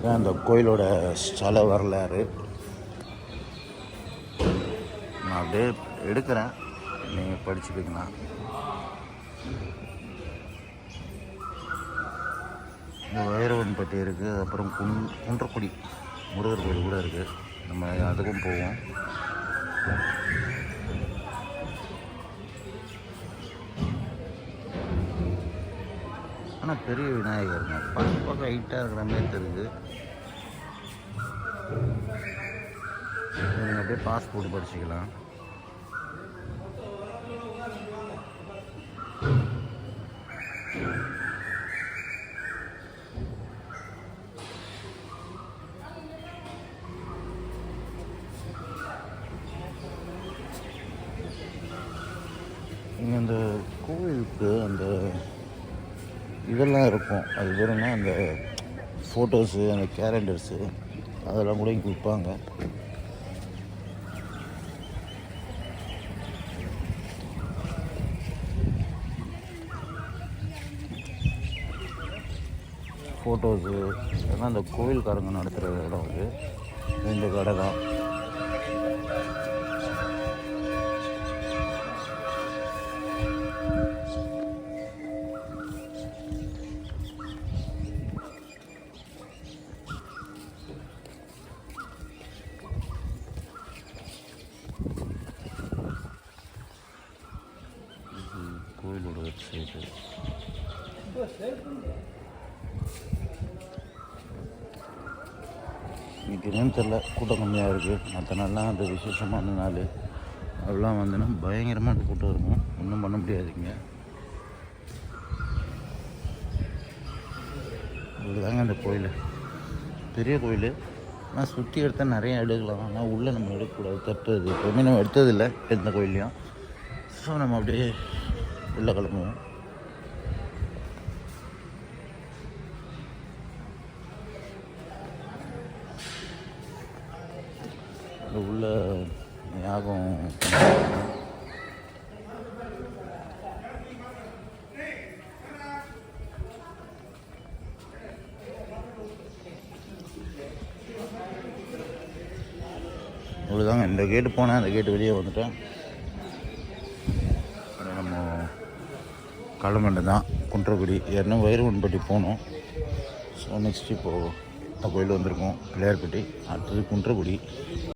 இதான் அந்த கோயிலோட ஸ்தல வரலாறு. நான் அப்படியே எடுக்கிறேன். நீங்கள் படிச்சுக்கிக்கலாம் இங்கே வைரவன்பட்டி இருக்குது அப்புறம் குன் குன்றக்குடி முருகர் கோயில் கூட இருக்குது நம்ம அதுக்கும் போவோம். ஆனால் பெரிய விநாயகருங்க. பார்க்க பார்க்க ஹைட்டாக இருக்கிற மாதிரி தெரியுது. நீங்கள் அப்படியே பாஸ் போட்டு படிச்சுக்கலாம். இங்கே அந்த கோவிலுக்கு அந்த இதெல்லாம் இருக்கும். அது பேர் அந்த ஃபோட்டோஸு அந்த கேலண்டர்ஸு அதெல்லாம் கூட இங்கே விற்பாங்க ஃபோட்டோஸு அதெல்லாம் அந்த கோவில்காரங்க நடத்துகிற இடம் அது. இந்த கடை தான். வெப்சைட்டு இன்னைக்கு என்னன்னு தெரில கூட்டம் கம்மியாக இருக்குது மற்ற நாள்லாம் அந்த விசேஷமான நாள். அதெல்லாம் வந்துன்னா பயங்கரமாக கூட்டம் இருக்கும். ஒன்றும் பண்ண முடியாதுங்க. இதுதாங்க அந்த கோயில். பெரிய கோயில். ஆனால் சுற்றி எடுத்தால் நிறைய எடுக்கலாம் ஆனால் உள்ளே நம்ம எடுக்கக்கூடாது. தட்டுறது எப்போவுமே நம்ம எடுத்ததில்லை எந்த கோயிலையும் ஸோ நம்ம அப்படியே உள்ளே கிளம்புவோம் அது உள்ள யாகம் இவ்வளோதாங்க இந்த கேட்டு போனேன் அந்த கேட்டு வெளியே வந்துட்டேன் அப்புறம் நம்ம கிளம்பண்டு தான் குன்றக்குடி. ஏற்கனவே வைரவன்பட்டி போனோம். ஸோ நெக்ஸ்ட் இப்போது கோயில் வந்திருக்கோம் பிள்ளையார்பட்டி அடுத்தது குன்றக்குடி.